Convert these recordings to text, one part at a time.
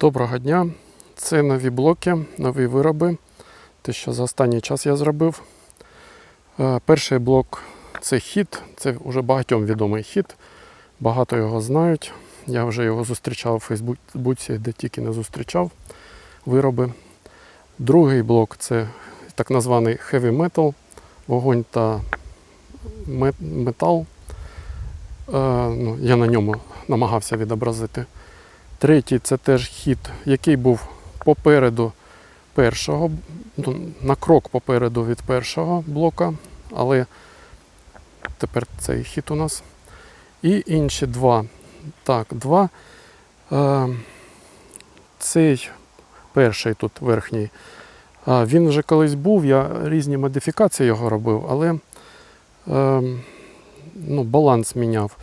Доброго дня. Це нові блоки, нові вироби. Те, що за останній час я зробив. Е, Перший блок це хіт. Це вже багатьом відомий хіт. Багато його знають. Я вже його зустрічав у Фейсбуці, де тільки не зустрічав вироби. Другий блок це так званий heavy metal, вогонь та метал. Е, ну, я на ньому намагався відобразити. Третій це теж хід, який був попереду першого, ну, на крок попереду від першого блока, але тепер цей хід у нас. І інші два. Так, два. Е, цей перший тут верхній. е, він вже колись був, я різні модифікації його робив, але е, ну, баланс міняв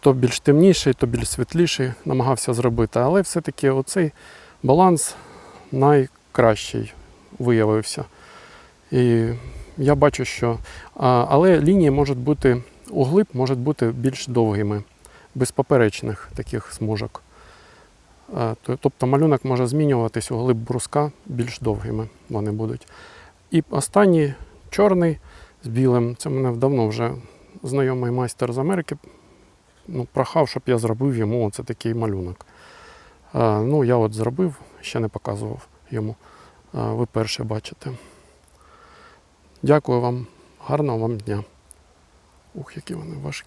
то більш темніший, то більш світліший намагався зробити. Але все-таки оцей баланс найкращий виявився. І я бачу, що. Але лінії можуть бути, угли можуть бути більш довгими, без поперечних таких смужок. Тобто малюнок може змінюватись, угли бруска більш довгими вони будуть. І останній чорний з білим. Це мене давно вже знайомий майстер з Америки ну, прохав, щоб я зробив йому оце такий малюнок. А, ну, я от зробив, ще не показував йому. А, ви перше бачите. Дякую вам, гарного вам дня. Ух, які вони важкі.